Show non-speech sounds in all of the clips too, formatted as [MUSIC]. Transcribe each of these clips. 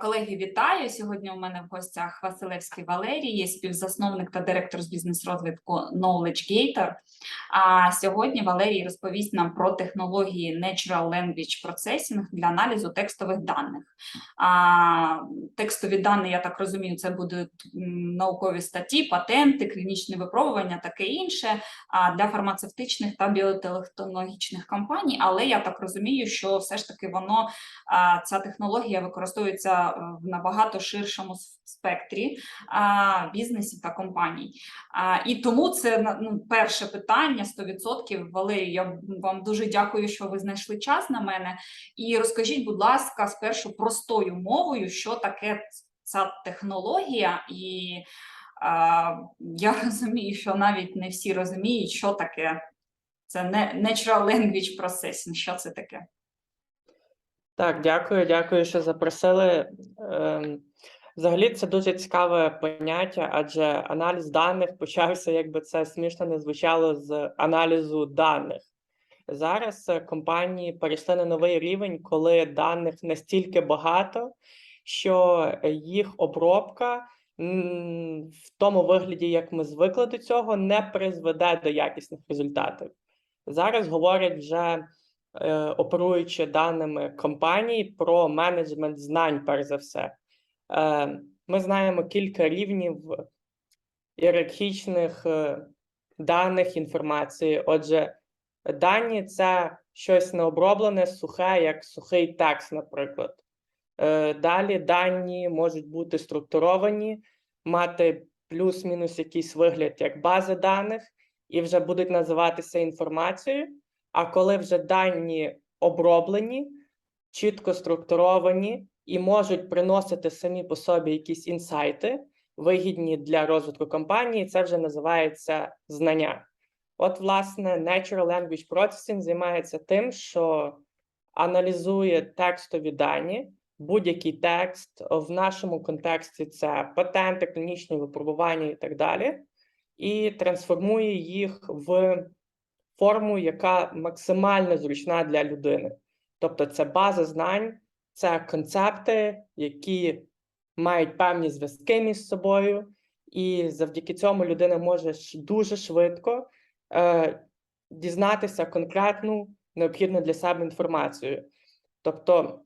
Колеги, вітаю! Сьогодні у мене в гостях Василевський Валерій, є співзасновник та директор з бізнес-розвитку Knowledge Gator. А сьогодні Валерій розповість нам про технології Natural Language Processing для аналізу текстових даних. А, текстові дані, я так розумію, це будуть наукові статті, патенти, клінічні випробування, таке інше а, для фармацевтичних та біотехнологічних компаній. Але я так розумію, що все ж таки воно а, ця технологія використовується е, в набагато ширшому спектрі бізнесів та компаній. І тому це ну, перше питання 100%. Валерій, я вам дуже дякую, що ви знайшли час на мене. І розкажіть, будь ласка, спершу простою мовою, що таке ця технологія, і я [LAUGHS] розумію, що навіть не всі розуміють, що таке. Це не natural language processing. Що це таке? Так, дякую, дякую, що запросили. Ем, Взагалі, це дуже цікаве поняття, адже аналіз даних [LAUGHS] почався, якби це смішно не звучало, з аналізу даних. Зараз е, компанії перейшли на новий рівень, коли даних настільки багато, що їх обробка в тому вигляді, як ми звикли до цього, не призведе до якісних результатів. Зараз говорять вже оперуючи даними компаній про менеджмент знань, перш за все. Е, Ми знаємо кілька рівнів ієрархічних е, даних інформації. Отже, дані це щось необроблене, сухе, як сухий текст, наприклад. Е, Далі дані можуть бути структуровані, мати плюс-мінус якийсь вигляд як бази даних, і вже будуть називатися інформацією. А коли вже дані оброблені, чітко структуровані і можуть приносити самі по собі якісь інсайти, вигідні для розвитку компанії, це вже називається знання. От, власне, Natural Language Processing займається тим, що аналізує текстові дані, будь-який текст в нашому контексті це патенти, клінічні випробування і так далі, і трансформує їх в форму, яка максимально зручна для людини. Тобто, це база знань, це концепти, які мають певні зв'язки між собою, і завдяки цьому людина може дуже швидко е, дізнатися конкретну необхідну для себе інформацію. Тобто,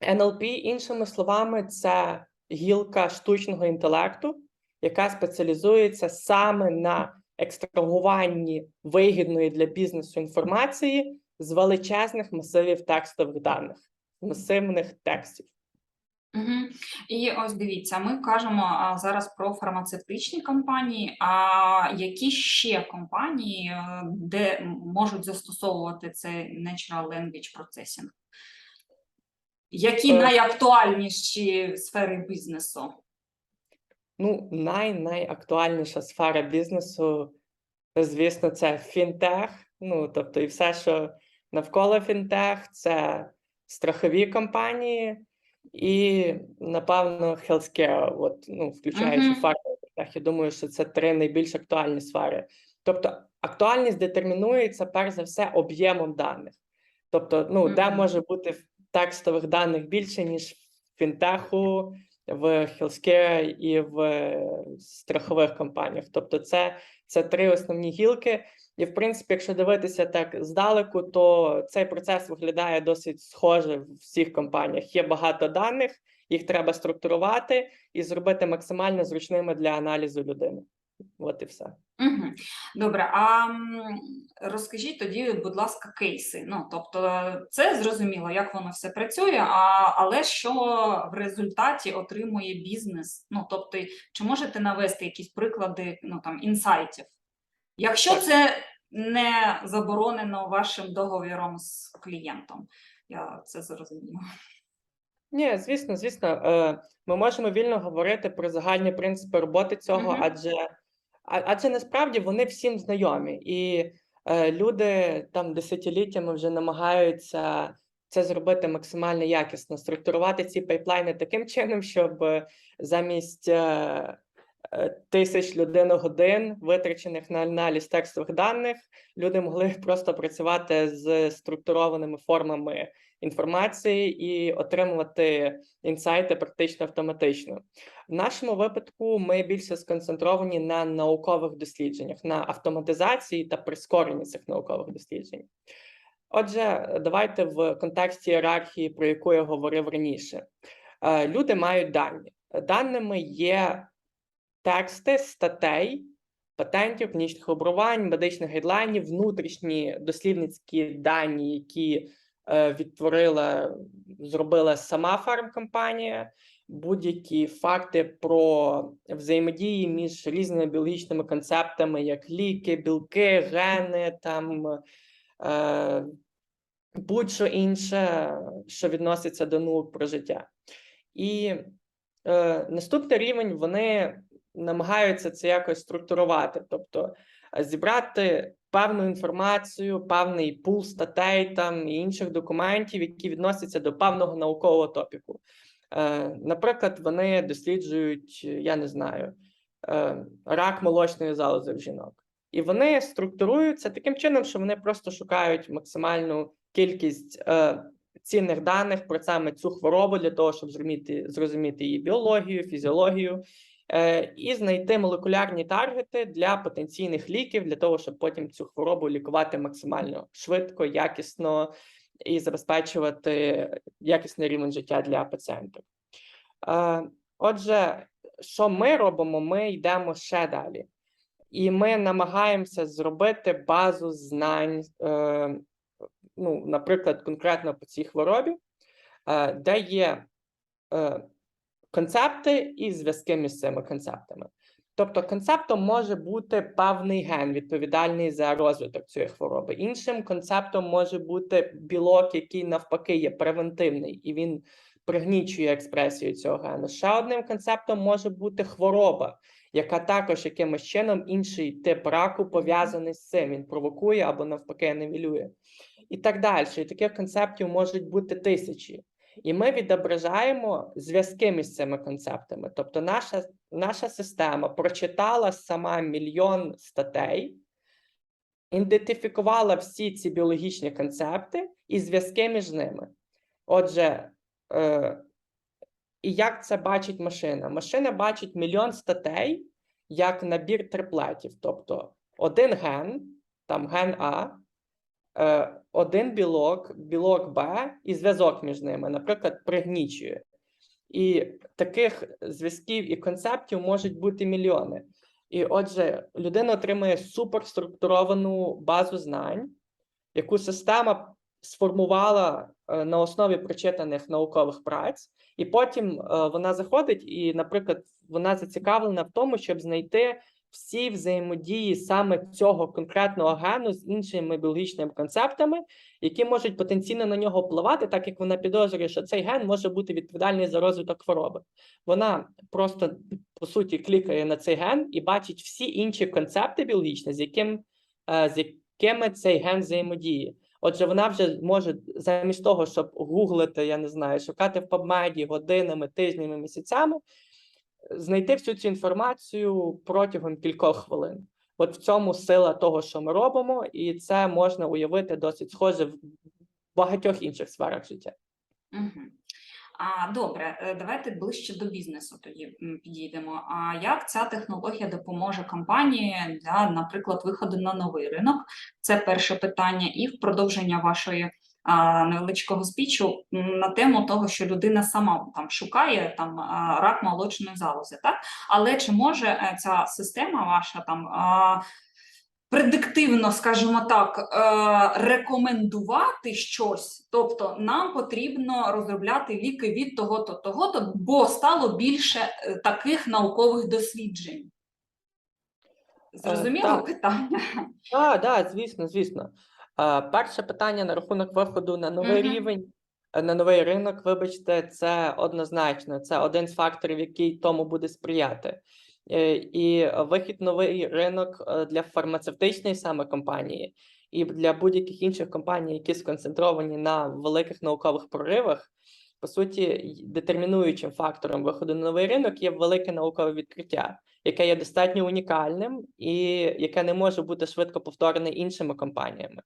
NLP, іншими словами, це гілка штучного інтелекту, яка спеціалізується саме на екстрагуванні вигідної для бізнесу інформації з величезних масивів текстових даних, масивних текстів. Угу. І ось дивіться, ми кажемо зараз про фармацевтичні компанії. А які ще компанії, е, де можуть застосовувати цей natural language processing? Які Е. найактуальніші сфери бізнесу? Ну, най найактуальніша сфера бізнесу, звісно, це фінтех. Ну, тобто, і все, що навколо фінтех, це страхові компанії і, напевно, healthcare, от, ну, включаючи Мгм. фармтех, я думаю, що це три найбільш актуальні сфери. Тобто, актуальність детермінується перш за все об'ємом даних. Тобто, ну, де може бути текстових даних більше, ніж в фінтеху, в healthcare і в е, страхових компаніях. Тобто, це, це три основні гілки. І, в принципі, якщо дивитися так здалеку, то цей процес виглядає досить схоже в всіх компаніях. Є багато даних, їх треба структурувати і зробити максимально зручними для аналізу людини. От і все. Угу. Добре, а розкажіть тоді, будь ласка, кейси. Ну, тобто, це зрозуміло, як воно все працює, а, але що в результаті отримує бізнес? Ну, тобто, чи можете навести якісь приклади ну, там, інсайтів? Якщо Так. це не заборонено вашим договіром з клієнтом, я це зрозуміла. Ні, звісно, звісно, е, ми можемо вільно говорити про загальні принципи роботи цього, Мгм. адже, а- це насправді вони всім знайомі, і е, люди там десятиліттями вже намагаються це зробити максимально якісно, структурувати ці пайплайни таким чином, щоб е, замість е, тисяч людин-годин, витрачених на аналіз текстових даних, люди могли [LAUGHS] просто працювати з структурованими формами інформації і отримувати інсайти практично автоматично. В нашому випадку ми більше сконцентровані на наукових дослідженнях, на автоматизації та прискоренні цих наукових досліджень. Отже, давайте в контексті ієрархії, про яку я говорив раніше. Е, Люди мають дані. Даними є тексти статей, патентів, клінічних обрувань, медичних гайдлайнів, внутрішні дослідницькі дані, які е, відтворила, зробила сама фармкомпанія, будь-які факти про взаємодії між різними біологічними концептами, як ліки, білки, гени, там е, будь-що інше, що відноситься до наук про життя. І е, наступний рівень вони намагаються це якось структурувати, тобто е, зібрати певну інформацію, певний пул статей там і інших документів, які відносяться до певного наукового топіку. Е, наприклад, вони досліджують, я не знаю, е, рак молочної залози в жінок. І вони структуруються таким чином, що вони просто шукають максимальну кількість цінних даних про саме цю хворобу для того, щоб зрозуміти, зрозуміти її біологію, фізіологію, і знайти молекулярні таргети для потенційних ліків, для того, щоб потім цю хворобу лікувати максимально швидко, якісно і забезпечувати якісний рівень життя для пацієнтів. Е, Отже, що ми робимо? Ми йдемо ще далі. І ми намагаємося зробити базу знань, е, ну, наприклад, конкретно по цій хворобі, е, де є е, концепти і зв'язки між цими концептами. Тобто, концептом може бути певний ген, відповідальний за розвиток цієї хвороби. Іншим концептом може бути білок, який навпаки є превентивний, і він пригнічує експресію цього гену. Ще одним концептом може бути хвороба, яка також якимось чином інший тип раку пов'язаний з цим. Він провокує або навпаки нивелює. І так далі. І таких концептів можуть бути тисячі. І ми відображаємо зв'язки між цими концептами. Тобто, наша, наша система прочитала сама мільйон статей, ідентифікувала всі ці біологічні концепти і зв'язки між ними. Отже, е, і як це бачить машина? Машина бачить мільйон статей як набір триплетів. Тобто один ген, там ген А, один білок, білок Б і зв'язок між ними, наприклад, пригнічує. І таких зв'язків і концептів можуть бути мільйони. І отже, людина отримує суперструктуровану базу знань, яку система сформувала е, на основі прочитаних наукових праць, і потім е, вона заходить, і, наприклад, вона зацікавлена в тому, щоб знайти всі взаємодії саме цього конкретного гену з іншими біологічними концептами, які можуть потенційно на нього впливати, так як вона підозрює, що цей ген може бути відповідальний за розвиток хвороби. Вона просто по суті клікає на цей ген і бачить всі інші концепти біологічні, з яким е, з якими цей ген взаємодіє. Отже, вона вже може замість того, щоб гуглити, я не знаю, шукати в PubMed годинами, тижнями, місяцями, знайти всю цю інформацію протягом кількох хвилин. От в цьому сила того, що ми робимо, і це можна уявити досить схоже в багатьох інших сферах життя. Угу. А, добре, е, давайте ближче до бізнесу тоді підійдемо. А як ця технологія допоможе компанії для, наприклад, виходу на новий ринок? Це перше питання, і в продовження вашої невеличкого спічу на тему того, що людина сама там шукає там рак молочної залози, так? Але чи може е, ця система ваша там предиктивно, скажімо так, е, рекомендувати щось, тобто нам потрібно розробляти ліки від того-то, того-то, бо стало більше е, таких наукових досліджень. Зрозуміло питання? Так, так, звісно, звісно. Перше питання на рахунок виходу на новий Мгм. рівень, е, на новий ринок, вибачте, це однозначно. Це один з факторів, який тому буде сприяти. Е, І вихід новий ринок е, для фармацевтичної саме компанії і для будь-яких інших компаній, які сконцентровані на великих наукових проривах, по суті, детермінуючим фактором виходу на новий ринок є велике наукове відкриття, яке є достатньо унікальним і яке не може бути швидко повторене іншими компаніями.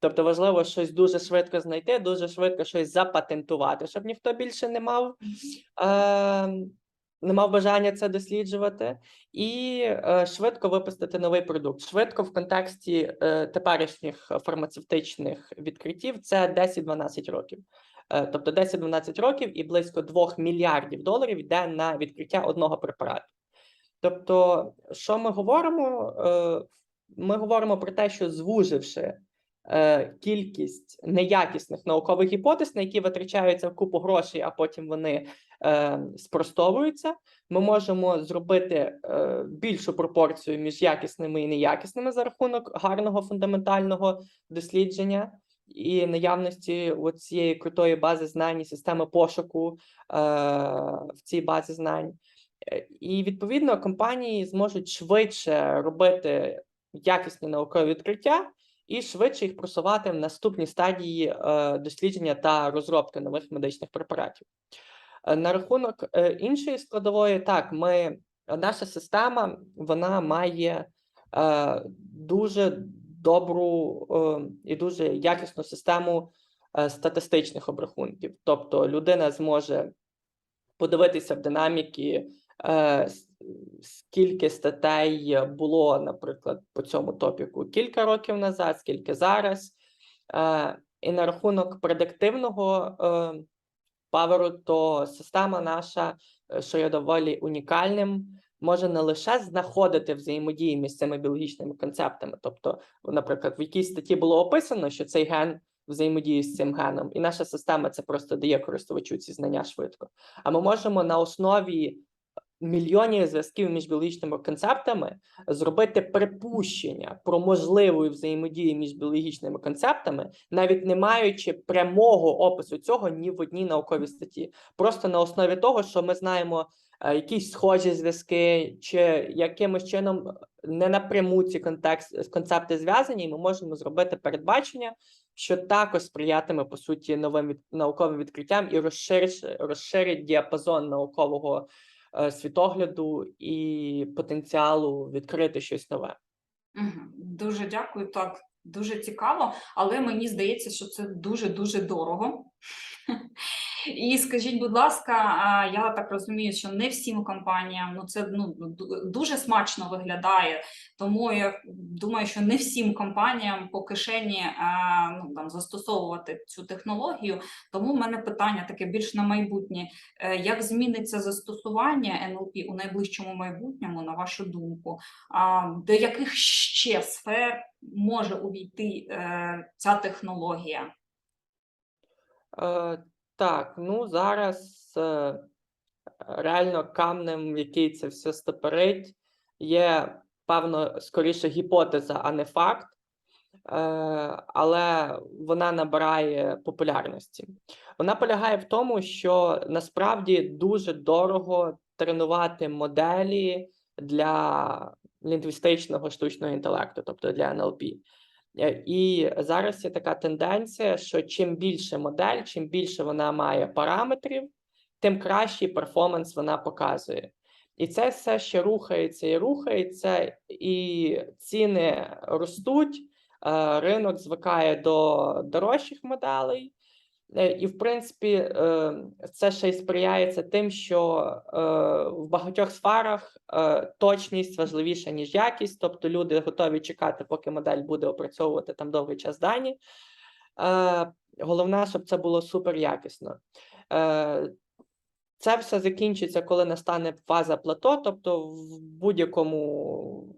Тобто важливо щось дуже швидко знайти, дуже швидко щось запатентувати, щоб ніхто більше не мав, е, не мав бажання це досліджувати, і е, швидко випустити новий продукт. Швидко в контексті е, теперішніх фармацевтичних відкриттів це 10-12 років. Е, Тобто 10-12 років і близько 2 мільярдів доларів йде на відкриття одного препарату. Тобто, що ми говоримо? Е, Ми говоримо про те, що звуживши е, кількість неякісних наукових гіпотез, на які витрачаються купу грошей, а потім вони спростовуються, ми можемо зробити більшу пропорцію між якісними і неякісними за рахунок гарного фундаментального дослідження і наявності цієї крутої бази знань, і системи пошуку е, в цій базі знань. Е, І відповідно компанії зможуть швидше робити якісні наукові відкриття і швидше їх просувати в наступні стадії е, дослідження та розробки нових медичних препаратів. Е, На рахунок е, іншої складової, так, ми наша система вона має е, дуже добру е, і дуже якісну систему е, статистичних обрахунків. Тобто людина зможе подивитися в динаміки, е, скільки статей було, наприклад, по цьому топіку кілька років назад, скільки зараз. І на рахунок предиктивного паверу, то система наша, що є доволі унікальним, може не лише знаходити взаємодії між цими біологічними концептами. Тобто, наприклад, в якійсь статті було описано, що цей ген взаємодіє з цим геном, і наша система це просто дає користувачу ці знання швидко. А ми можемо на основі мільйонів зв'язків між біологічними концептами зробити припущення про можливу взаємодію між біологічними концептами, навіть не маючи прямого опису цього ні в одній науковій статті. Просто на основі того, що ми знаємо якісь схожі зв'язки, чи якимось чином не напряму ці контекст, концепти зв'язані, і ми можемо зробити передбачення, що також сприятиме по суті новим від, науковим відкриттям і розширить, розширить діапазон наукового е, світогляду і потенціалу відкрити щось нове. Дуже дякую. Так, дуже цікаво, але мені здається, що це дуже дуже дорого. І скажіть, будь ласка, я так розумію, що не всім компаніям ну це ну дуже смачно виглядає. Тому я думаю, що не всім компаніям по кишені ну там застосовувати цю технологію. Тому в мене питання таке більш на майбутнє: Е, як зміниться застосування НЛП у найближчому майбутньому, на вашу думку? До яких ще сфер може увійти е, ця технологія? Е, так, ну зараз е, реально камнем, який це все стопорить, є певно скоріше гіпотеза, а не факт. Е, але вона набирає популярності. Вона полягає в тому, що насправді дуже дорого тренувати моделі для лінгвістичного штучного інтелекту, тобто для НЛП. Е, І зараз є така тенденція, що чим більше модель, чим більше вона має параметрів, тим кращий перформанс вона показує. І це все ще рухається і рухається, і ціни ростуть, е, ринок звикає до дорожчих моделей. Е, І, в принципі, е, це ще й сприяється тим, що е, в багатьох сферах точність важливіша, ніж якість, тобто люди готові чекати, поки модель буде опрацьовувати там довгий час дані. Головне, щоб це було супер якісно. Е, Це все закінчиться, коли настане фаза плато, тобто в будь-якому,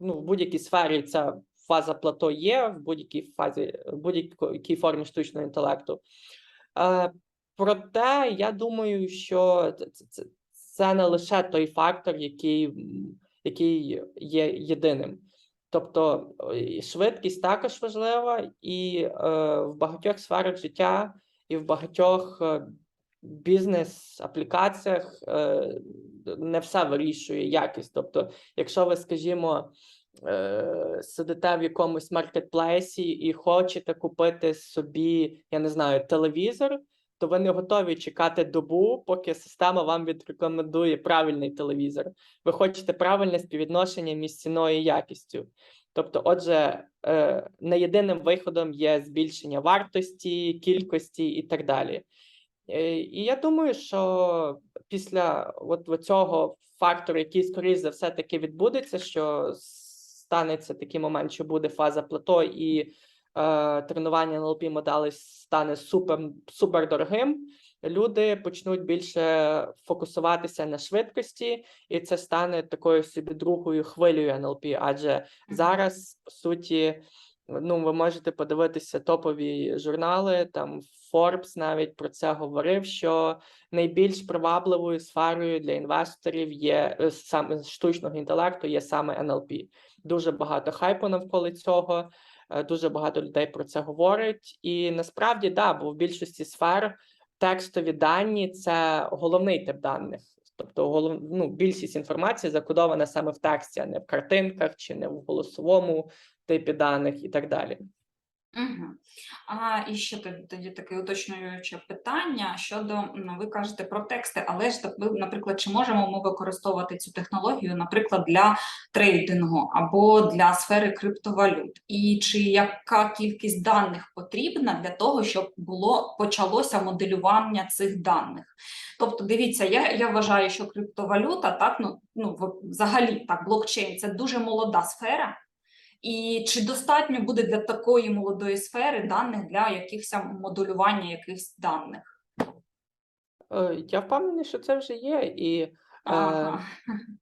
ну, в будь-якій сфері ця фаза плато є, в будь-якій фазі, в будь-якій формі штучного інтелекту. Е, проте я думаю, що це, це- це, не лише той фактор, який, який є єдиним. Тобто швидкість також важлива, і е, в багатьох сферах життя, і в багатьох е, бізнес-аплікаціях е, не все вирішує якість. Тобто, якщо ви, скажімо, е, сидите в якомусь маркетплейсі і хочете купити собі, я не знаю, телевізор, то ви не готові чекати добу, поки система вам відрекомендує правильний телевізор. Ви хочете правильне співвідношення між ціною і якістю. Тобто, отже, е, не єдиним виходом є збільшення вартості, кількості і так далі. Е, І я думаю, що після от цього фактору, який, скоріш за все, таки відбудеться, що станеться такий момент, що буде фаза плато, і е, тренування НЛП моделей стане супер, супер дорогим. Люди почнуть більше фокусуватися на швидкості, і це стане такою собі другою хвилею НЛП. Адже зараз, по суті, ну, ви можете подивитися топові журнали, там Forbes навіть про це говорив, що найбільш привабливою сферою для інвесторів є е, саме штучного інтелекту, є саме НЛП. Дуже багато хайпу навколо цього, е, дуже багато людей про це говорять. І насправді, да, бо в більшості сфер текстові дані це головний тип даних. Тобто, голов... ну, більшість інформації закодована саме в тексті, а не в картинках чи не в голосовому типі даних і так далі. Угу. А і ще тоді, таке уточнююче питання щодо ну, ви кажете про тексти, але ж так ви, наприклад, чи можемо ми використовувати цю технологію, наприклад, для трейдингу або для сфери криптовалют? І чи яка кількість даних потрібна для того, щоб було почалося моделювання цих даних? Тобто, дивіться, я, я вважаю, що криптовалюта, так ну ну взагалі так, блокчейн це дуже молода сфера. І чи достатньо буде для такої молодої сфери даних для якихось моделювання якихось даних? Е, Я впевнений, що це вже є, і е,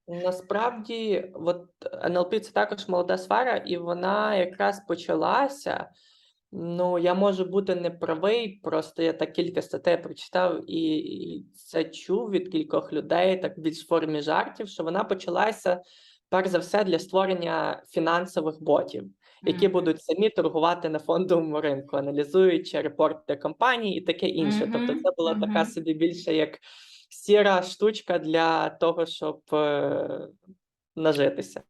насправді, от НЛП це також молода сфера, і вона якраз почалася. Ну, я можу бути неправий, просто я так кілька статей прочитав і, і це чув від кількох людей, так більш в формі жартів, що вона почалася перш за все для створення фінансових ботів, які будуть самі торгувати на фондовому ринку, аналізуючи репорти компаній і таке інше. Тобто, це була така собі більше як сіра штучка для того, щоб е, нажитися.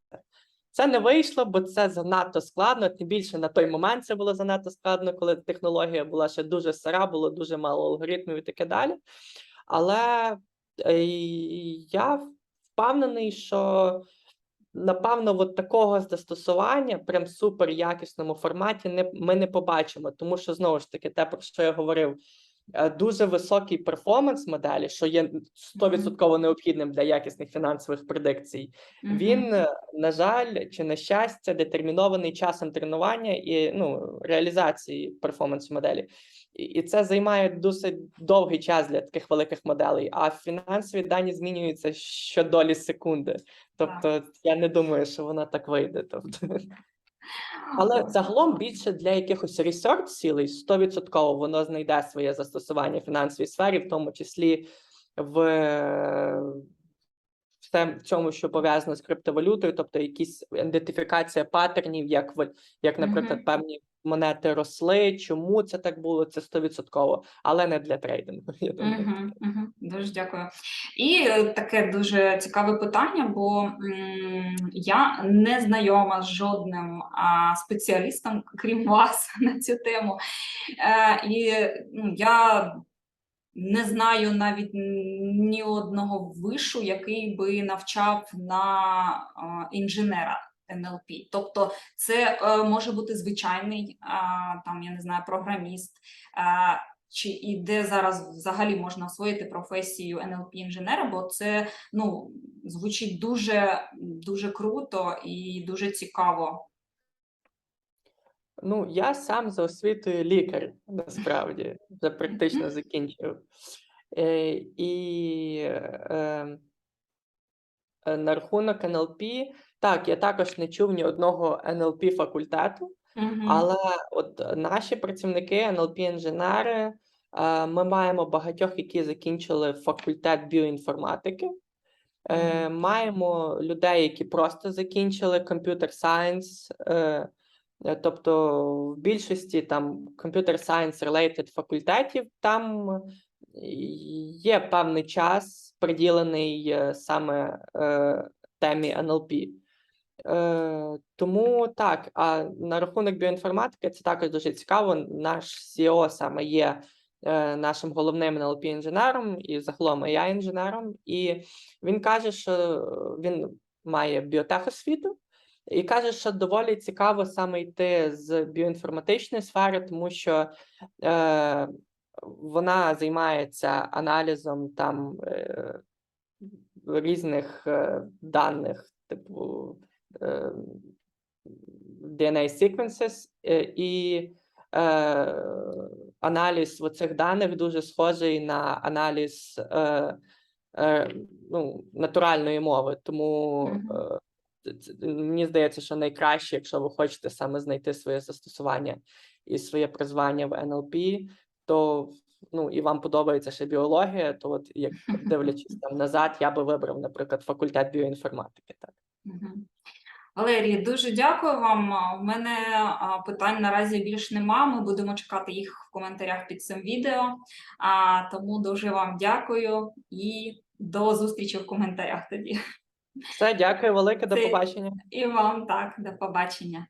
Це не вийшло, бо це занадто складно. Тим більше на той момент це було занадто складно, коли технологія була ще дуже стара, було дуже мало алгоритмів і таке далі. Але е, я впевнений, що напевно, от такого застосування, прям супер якісному форматі, не ми не побачимо, тому що знову ж таки, те, про що я говорив. Е, Дуже високий перформанс моделі, що є 100% необхідним для якісних фінансових предикцій, він, е, на жаль, чи на щастя, детермінований часом тренування і ну, реалізації перформансу моделі. І це займає досить довгий час для таких великих моделей. А фінансові дані змінюються щодолі секунди. Тобто, я не думаю, що вона так вийде. Тобто. Але загалом більше для якихось ресерч цілей 100% воно знайде своє застосування в фінансовій сфері, в тому числі в в цьому, що пов'язано з криптовалютою, тобто якісь ідентифікація паттернів, як як, наприклад, певні монети росли. Чому це так було? Це 100%, але не для трейдингу. [LAUGHS] Я думаю. Мгм, мгм. Дуже дякую. І е, таке дуже цікаве питання, бо м, я не знайома з жодним а, спеціалістом, [LAUGHS] крім вас, на цю тему. Е, і ну, я не знаю навіть ні одного вишу, який би навчав на а, інженера. НЛП. Тобто це е, може бути звичайний а, там, я не знаю, програміст, а, чи і де зараз взагалі можна освоїти професію НЛП інженера, бо це ну звучить дуже дуже круто і дуже цікаво. Ну, я сам за освітою лікар, насправді, вже практично закінчив. Е, і е, е, на рахунок НЛП, так, я також не чув ні одного НЛП факультету, Мгм. але от наші працівники, НЛП-інженери, е, ми маємо багатьох, які закінчили факультет біоінформатики. Е, маємо людей, які просто закінчили computer science, е, е, тобто в більшості там computer science related факультетів, там є певний час приділений е, саме е, темі НЛП. Е, тому так, а на рахунок біоінформатики це також дуже цікаво. Наш CEO саме є е, нашим головним НЛП інженером і загалом я інженером, і він каже, що він має біотехосвіту, І каже, що доволі цікаво саме йти з біоінформатичної сфери, тому що е, вона займається аналізом там е, різних е, даних, типу DNA sequences, е, і е, аналіз цих даних дуже схожий на аналіз е, ну, натуральної мови. Тому мені здається, що найкраще, якщо ви хочете саме знайти своє застосування і своє призвання в NLP, то ну і вам подобається ще біологія, то от як [LAUGHS] дивлячись там назад, я би вибрав, наприклад, факультет біоінформатики. Так. Валерій, дуже дякую вам. У мене питань наразі більш нема. Ми будемо чекати їх в коментарях під цим відео. А, тому дуже вам дякую і до зустрічі в коментарях тоді. Все, дякую велике, до побачення. І вам так, до побачення.